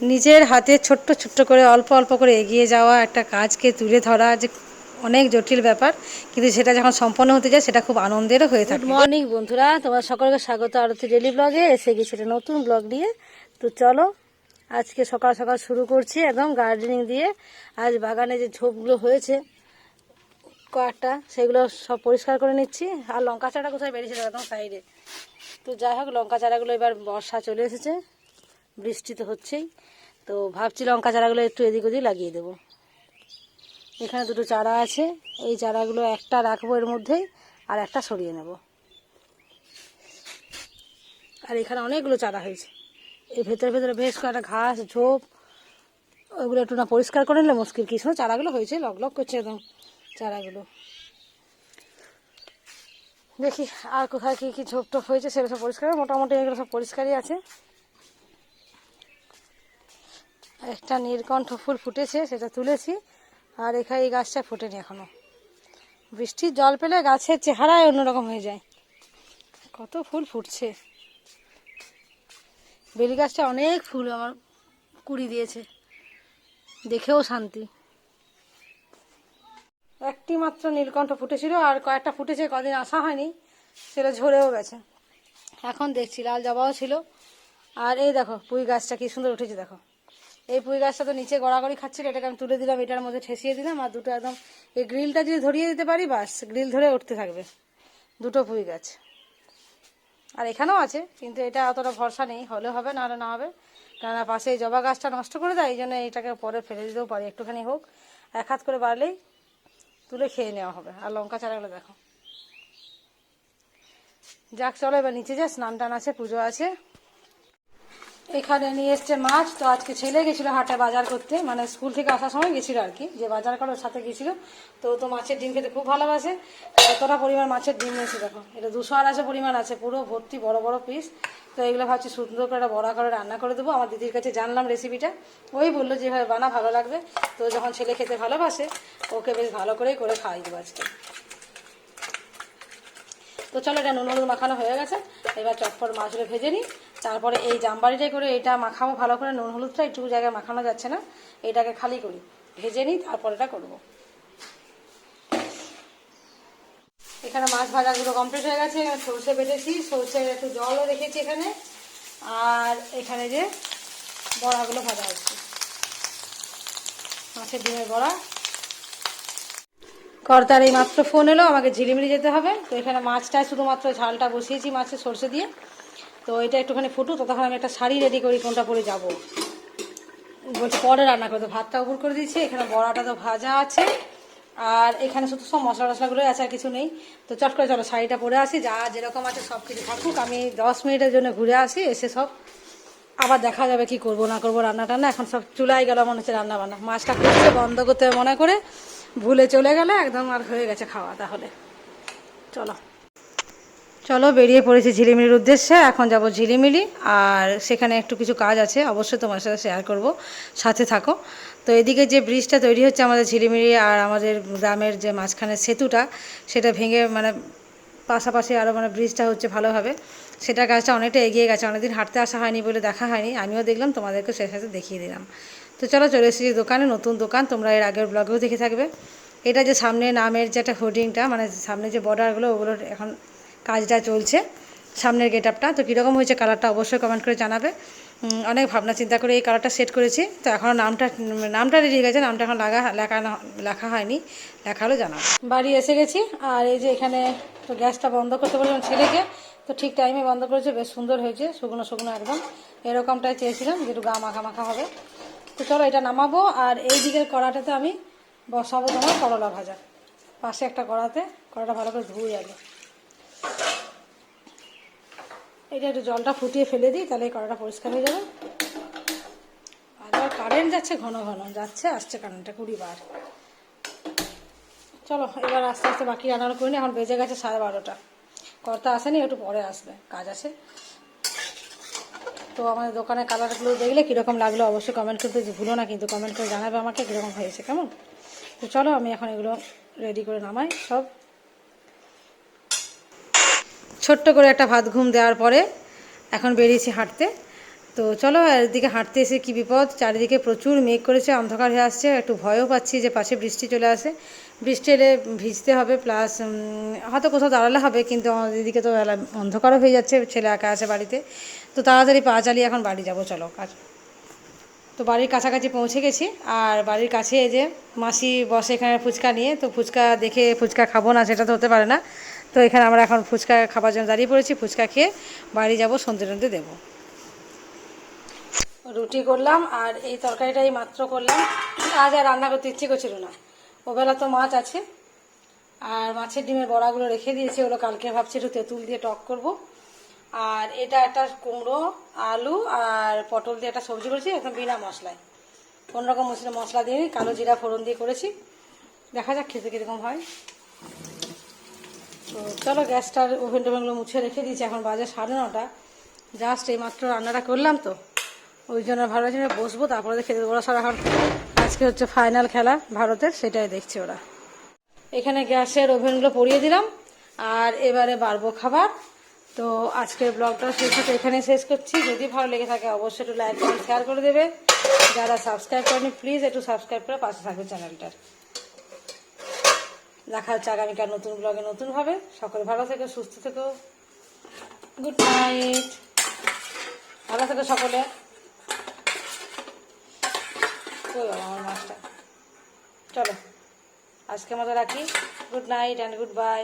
নিজের হাতে ছোট্ট ছোট্ট করে অল্প অল্প করে এগিয়ে যাওয়া একটা কাজকে তুলে ধরা যে অনেক জটিল ব্যাপার। কিন্তু সেটা যখন সম্পন্ন হতে যায় সেটা খুব আনন্দেরও হয়ে থাকে। মর্নিং বন্ধুরা তোমার সকলকে স্বাগত আরতি ডেলি ব্লগে এসে গেছি নতুন ব্লগ নিয়ে। তো চলো আজকে সকাল সকাল শুরু করছি একদম গার্ডেনিং দিয়ে। আজ বাগানে যে ঝোপগুলো হয়েছে কয়েকটা সেগুলো সব পরিষ্কার করে নিচ্ছি। আর লঙ্কা চারা কোথায় বেরিয়েছিল একদম সাইডে তো যাই হোক লঙ্কা চারাগুলো এবার বর্ষা চলে এসেছে। বৃষ্টি তো হচ্ছেই। তো ভাবছি লঙ্কা চারাগুলো একটু এদিক ওদিক লাগিয়ে দেবো। এখানে দুটো চারা আছে। এই চারাগুলো একটা রাখব এর মধ্যেই আর একটা সরিয়ে নেব। আর এখানে অনেকগুলো চারা হয়েছে। এই ভেতরে ভেতরে বেশ কয়েকটা ঘাস, ঝোপ ওগুলো একটু না পরিষ্কার করে নিলে মুশকিল। কি সময় চারাগুলো হয়েছে, লক লক করছে একদম চারাগুলো। দেখি আর কোথায় কী কী ঝোপ টোপ হয়েছে, সেগুলো সব পরিষ্কার। মোটামুটি এগুলো সব পরিষ্কারই আছে। একটা নীলকণ্ঠ ফুল ফুটেছে, সেটা তুলেছি। আর এখানে এই গাছটা ফোটেনি এখনও। বৃষ্টির জল পেলে গাছের চেহারাই অন্যরকম হয়ে যায়। কত ফুল ফুটছে। বেলি গাছটা অনেক ফুল আমার কুড়ি দিয়েছে। দেখেও শান্তি। একটি মাত্র নীলকণ্ঠ ফুটেছিল, আর কয়েকটা ফুটেছে, কদিন আসা হয়নি, সেটা ঝরেও গেছে। এখন দেখছি, লাল জবাও ছিল। আর এই দেখো, পুঁই গাছটা কি সুন্দর উঠেছে, দেখো। এই পুঁই গাছটা তো নিচে গড়াগড়ি খাচ্ছিল, এটাকে আমি তুলে দিলাম, এটার মধ্যে ঠেসিয়ে দিলাম, আর দুটো একদম এই গ্রিলটা যদি ধরিয়ে দিতে পারি, বাস, গ্রিল ধরে উঠতে থাকবে। দুটো পুঁই গাছ। আর এখানেও আছে, কিন্তু এটা অতটা ভরসা নেই হলে হবে না হলে না হবে। কেননা পাশে এই জবা গাছটা নষ্ট করে দেয়, এই জন্য এইটাকে পরে ফেলে দিতেও পারি, একটুখানি হোক। এক হাত করে বাড়লেই তুলে খেয়ে নেওয়া হবে। আর লঙ্কা চারাগুলো দেখো। যাক, চলো এবার নিচে যা, স্নান টান আছে, পুজো আছে। এখানে নিয়ে এসছে মাছ। তো আজকে ছেলে গেছিল হাটে বাজার করতে। মানে স্কুল থেকে আসার সময় গেছিল আর কি। যে বাজার করার সাথে গেছিল। তো তো মাছের ডিম খেতে খুব ভালোবাসে। কতটা পরিমাণ মাছের ডিম নিয়েছে দেখো। এটা দুশো আড়াইশো পরিমাণ আছে। পুরো ভর্তি, বড় বড় পিস তো এগুলো ভাবছি সুন্দর করে একটা বড়া করে রান্না করে দেবো। আমার দিদির কাছে জানলাম রেসিপিটা ওই বলল যেভাবে বানা, ভালো লাগবে। তো যখন ছেলে খেতে ভালোবাসে, ওকে বেশ ভালো করেই করে খাওয়াই দেবো আজকে। তো চলো এটা নুন, হলুদ মাখানো হয়ে গেছে। এবার চটপট মাছগুলো ভেজে নিই। তারপরে এই জামবাড়িটাই করে এটা মাখাবো, ভালো করে নুন হলুদটা একটু জায়গায় মাখানো যাচ্ছে না, এটাকে খালি করি। ভেজে নিই, তারপর এটা করব। এখানে মাছ ভাজাগুলো কমপ্লিট হয়ে গেছে, এখানে সর্ষে বেটেছি সর্ষে একটু জলও রেখেছি এখানে। আর এখানে যে বড়াগুলো ভাজা হচ্ছে। মাছের ডিমের বড়া। কর্তার এই মাত্র ফোন এলো, আমাকে ঝিলিমিলি যেতে হবে। তো এখানে মাছটায় শুধুমাত্র ঝালটা বসিয়েছি মাছের সর্ষে দিয়ে। তো এটা একটুখানি ফুটু ততক্ষণ আমি একটা শাড়ি রেডি করি, কোনটা পরে যাব। বলছি, পরে রান্না করতে ভাতটা উপর করে দিয়েছি, এখানে বড়াটা তো ভাজা আছে, আর এখানে শুধু সব মশলা টশলাগুলো আছে, আর কিছু নেই। তো চট করে চলো, শাড়িটা পরে আসি, যা যেরকম আছে সব কিছু থাকুক। আমি দশ মিনিটের জন্য ঘুরে আসি, এসে সব আবার দেখা যাবে কি করব, না করব রান্না টান্না এখন সব চুলাই গেল, মনে হচ্ছে রান্না বান্না। মাছটা করছে বন্ধ করতে মনে করে, ভুলে চলে গেলে একদম আর হয়ে গেছে খাওয়া, তাহলে। চলো। চলো বেরিয়ে পড়েছি ঝিলিমিলির উদ্দেশ্যে, এখন যাব ঝিলিমিলি, আর সেখানে একটু কিছু কাজ আছে, অবশ্যই তোমার সাথে শেয়ার করব, সাথে থাকো। তো এদিকে যে ব্রিজটা তৈরি হচ্ছে আমাদের ঝিলিমিলি আর আমাদের গ্রামের যে মাঝখানের সেতুটা, সেটা ভেঙে মানে পাশাপাশি আরও মানে ব্রিজটা হচ্ছে ভালোভাবে। সেটা কাজটা অনেকটা এগিয়ে গেছে, অনেকদিন হাঁটতে আসা হয়নি বলে দেখা হয়নি, আমিও দেখলাম, তোমাদেরকে সে সাথে দেখিয়ে দিলাম। তো চলো চলে এসেছি দোকানে, নতুন দোকান, তোমরা এর আগের ব্লগেও দেখে থাকবে। এটা যে সামনে নামের যে একটা হোর্ডিংটা মানে সামনে যে বর্ডারগুলো ওগুলোর এখন কাজটা চলছে সামনের গেট আপটা তো কীরকম হয়েছে কালারটা অবশ্যই কমেন্ট করে জানাবে। অনেক ভাবনা চিন্তা করে এই কালারটা সেট করেছি। তো এখনও নামটা নামটা রেডি গেছে, নামটা এখন লাগা, লেখা লেখা হয়নি। লেখা হলে জানাব বাড়ি এসে গেছি, আর এই যে এখানে তো গ্যাসটা বন্ধ করতে বললাম ছেলেকে। তো ঠিক টাইমে বন্ধ করেছে, বেশ সুন্দর হয়েছে, শুকনো শুকনো একদম। এরকমটাই চেয়েছিলাম যেটু গা মাখা মাখা হবে। তো চলো এটা নামাবো, আর এই দিকের কড়াটাতে আমি বসাবো তোমার করলা ভাজা। পাশে একটা কড়াতে, কড়াটা ভালো করে ধুয়ে আগে। এটা একটু জলটা ফুটিয়ে ফেলে দিই, তাহলে কড়াটা পরিষ্কার হয়ে যাবে। আর কারেন্ট যাচ্ছে ঘন ঘন, যাচ্ছে, আসছে কারেন্টটা কুড়ি বার। চলো, এবার আস্তে আস্তে বাকি রান্না করে নিই, এখন বেজে গেছে সাড়ে বারোটা। কর্তা আসেনি, একটু পরে আসবে, কাজ আছে। তো আমাদের দোকানের কালারগুলো দেখলে কীরকম লাগল অবশ্যই কমেন্ট করতে ভুলো না, কিন্তু কমেন্ট করে জানাবে আমাকে কীরকম হয়েছে, কেমন? তো চলো, আমি এখন এগুলো রেডি করে নামাই, সব। ছোট্ট করে একটা ভাত ঘুম দেওয়ার পরে এখন বেরিয়েছি হাঁটতে। তো চলো এদিকে হাঁটতে এসে কী বিপদ? চারিদিকে প্রচুর মেঘ করেছে, অন্ধকার হয়ে আসছে। একটু ভয়ও পাচ্ছি যে পাশে বৃষ্টি চলে আসে। বৃষ্টি এলে ভিজতে হবে, প্লাস হয়তো কোথাও দাঁড়ালে হবে, কিন্তু এদিকে তো অন্ধকারও হয়ে যাচ্ছে, ছেলে একা আছে বাড়িতে। তো তাড়াতাড়ি পা চালিয়ে এখন বাড়ি যাব, চলো কাজ। তো বাড়ির কাছাকাছি পৌঁছে গেছি, আর বাড়ির কাছে যে মাসি বসে এখানে ফুচকা নিয়ে, তো ফুচকা দেখে ফুচকা খাব না, সেটা তো হতে পারে না। তো এখানে আমরা এখন ফুচকা খাবার জন্য দাঁড়িয়ে পড়েছি, ফুচকা খেয়ে বাড়ি যাব সন্ধে টন্ধে দেবো। রুটি করলাম আর এই তরকারিটাই মাত্র করলাম। আজ আর রান্না করতে ইচ্ছে করছিল না। ওবেলা তো মাছ আছে। আর মাছের ডিমের বড়াগুলো রেখে দিয়েছি, ওগুলো কালকে ভাবছি একটু তেঁতুল দিয়ে টক করব। আর এটা একটা কুমড়ো, আলু আর পটল দিয়ে একটা সবজি করেছি, একদম বিনা মশলায়। কোনোরকম মশলা মশলা দিয়ে, কালো জিরা ফোড়ন দিয়ে করেছি। দেখা যাক খেতে কীরকম হয়। তো চলো গ্যাসটার ওভেন টোভেনগুলো মুছে রেখে দিয়েছি, এখন বাজে সাড়ে নটা। জাস্ট এইমাত্র রান্নাটা করলাম তো। ওই জন্য ভালো জন্য বসবো, তারপরে খেতে ওরা সব এখন আজকে হচ্ছে ফাইনাল খেলা, ভারতের, সেটাই দেখছে ওরা। এখানে গ্যাসের ওভেনগুলো পরিয়ে দিলাম, আর এবারে বাড়বো খাবার। তো আজকের ব্লগটা শেষ হচ্ছে এখানে শেষ করছি। যদি ভালো লেগে থাকে অবশ্যই একটু লাইক শেয়ার করে দেবে। যারা সাবস্ক্রাইব করেনি প্লিজ একটু সাবস্ক্রাইব করে পাশে থাকবে চ্যানেলটার। দেখা হচ্ছে আগামীকাল নতুন ব্লগে নতুনভাবে। সকলে ভালো থেকে, সুস্থ থেকো। গুড নাইট ভালো থেকো সকলে। আমার মাছটা। চলো আজকে মতো রাখি। Good night and good bye